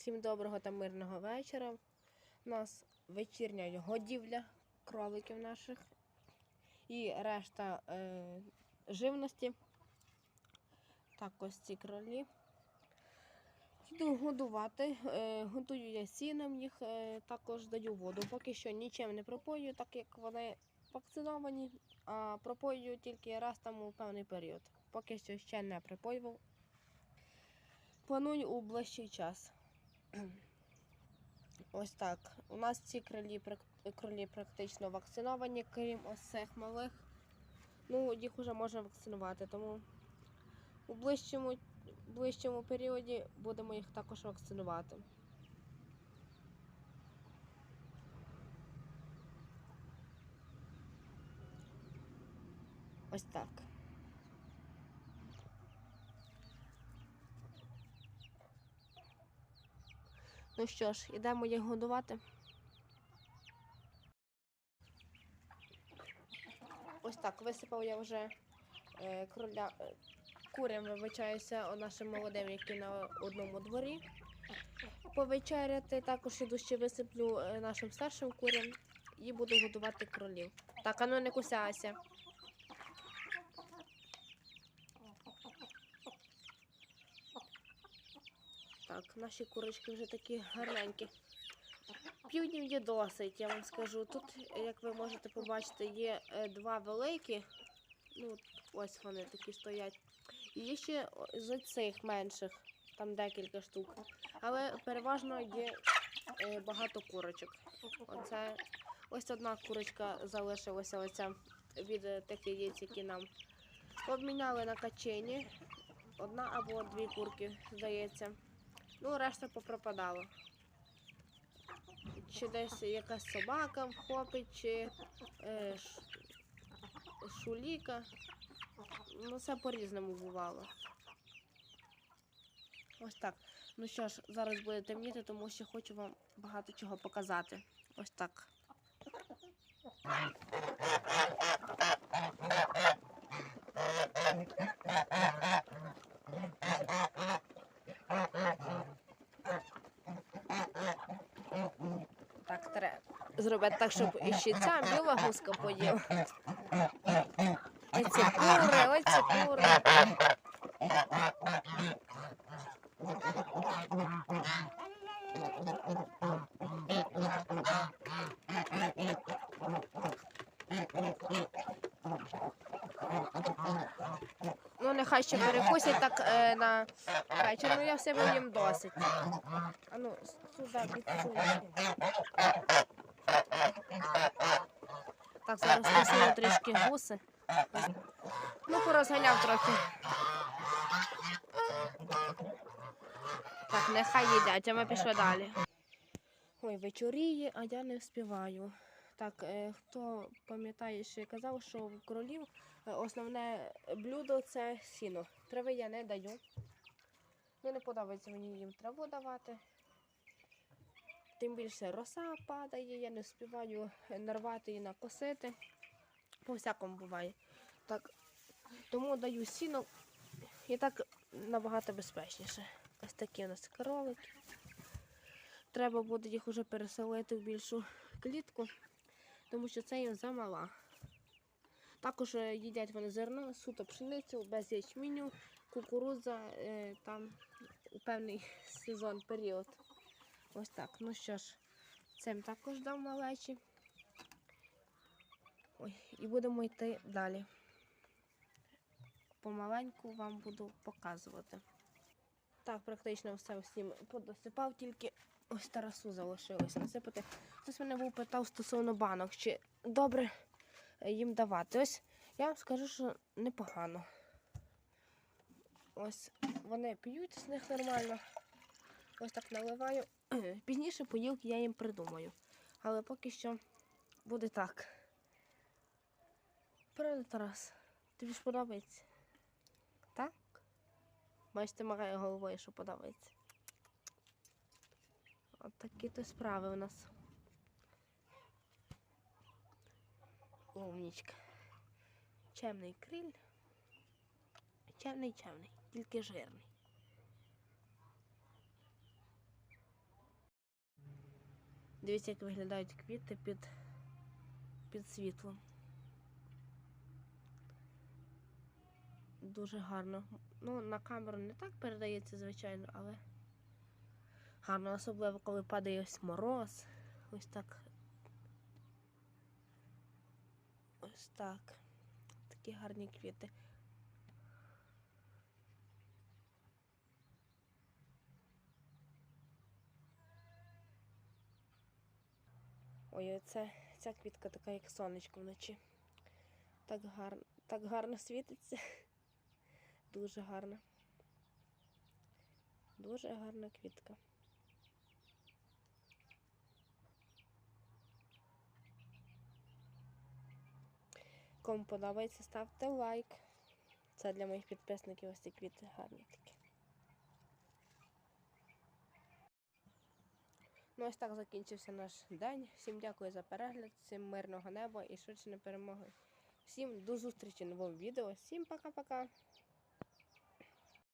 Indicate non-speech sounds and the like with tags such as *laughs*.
Всім доброго та мирного вечора. У нас вечірня годівля кроликів наших і решта е, живності. Так, ось ці кролі. Йду годувати. Е, готую я сіном їх, е, також даю воду. Поки що нічим не пропою, так як вони вакциновані, а пропою тільки раз там у певний період. Поки що ще не припоював. Планую у ближчий час. *clears throat* Ось так. У нас ці кролі, прак- кролі практично вакциновані, крім ось цих малих. Ну, їх вже можна вакцинувати, тому у ближчому, ближчому періоді будемо їх також вакцинувати. Ось так. Ну що ж, ідемо їх годувати. Ось так, висипав я вже е, кроля, е, курям, вибачаюся, нашим молодим, які на одному дворі. Повечеряти також іду ще висиплю е, нашим старшим курям і буду годувати кролів. Так, а ну не кусайся. Так, наші курочки вже такі гарненькі. Півднів є досить, я вам скажу. Тут, як ви можете побачити, є е, два великі. Ну, ось вони такі стоять. І є ще з цих менших, там декілька штук. Але переважно є е, багато курочок. Оце ось одна курочка залишилася оця від е, тих яєць, які нам обміняли на качені. Одна або дві курки, здається. Ну, решта попропадало. Чи десь якась собака вхопить, чи е, ш, шуліка. Ну, все по-різному бувало. Ось так. Ну що ж, зараз буде темніти, тому що хочу вам багато чого показати. Ось. Так, треба зробити так, щоб іще ця біла гуска поїла. Оці кури, оці кури. Ну, нехай ще перекусять так е, на вечір. Ну, я в себе їм досить. А ну, сюди підсунути. Так, зараз посуну трішки гуси. Ну, порозганяв трохи. Так, нехай їдять, а ми пішли далі. Ой, вечоріє, а я не вспіваю. Так, е, хто пам'ятає, що я казав, що в кролів е, основне блюдо це сіно. Трави я не даю. Ну, не подобається мені їм траву давати. Тим більше роса падає, я не встигаю нарвати і накосити. По всякому буває. Так, тому даю сіно і так набагато безпечніше. Ось такі у нас кролики. Треба буде їх уже переселити в більшу клітку, тому що це їм замала. Також е, їдять вони зерно, суто пшеницю, без ячменю, кукурудза е, там у певний сезон період. Ось так. Ну що ж, цим також дам малечі. Ой, і будемо йти далі. Помаленьку вам буду показувати. Так, практично все всім подосипав, тільки ось тарасу залишилось насипати. Хтось мене був питав стосовно банок, чи добре їм давати. Ось я вам скажу, що непогано. Ось вони п'ють з них нормально. Ось так наливаю. *clears throat* Пізніше поїлки я їм придумаю. Але поки що буде так. Правда, Тарас? Тобі ж подобається? Так? Бачите, магає головою, що подобається. От такі то справи у нас. Умнічка. Чемний криль. Чемний, чемний, тільки жирний. Дивіться, як виглядають квіти під, під світлом. Дуже гарно. Ну, на камеру не так передається, звичайно, але гарно, особливо коли падає ось мороз. Ось так. Ось так. Такі гарні квіти. Ой, оце, ця квітка така, як сонечко вночі. Так гарно, так гарно світиться. *laughs* Дуже гарна. Дуже гарна квітка. Кому подобається, ставте лайк. Це для моїх підписників ось ці квіти гарні такі. Ну, ось так закінчився наш день. Всім дякую за перегляд, всім мирного неба і швидше перемоги. Всім до зустрічі в новому відео. Всім пока-пока.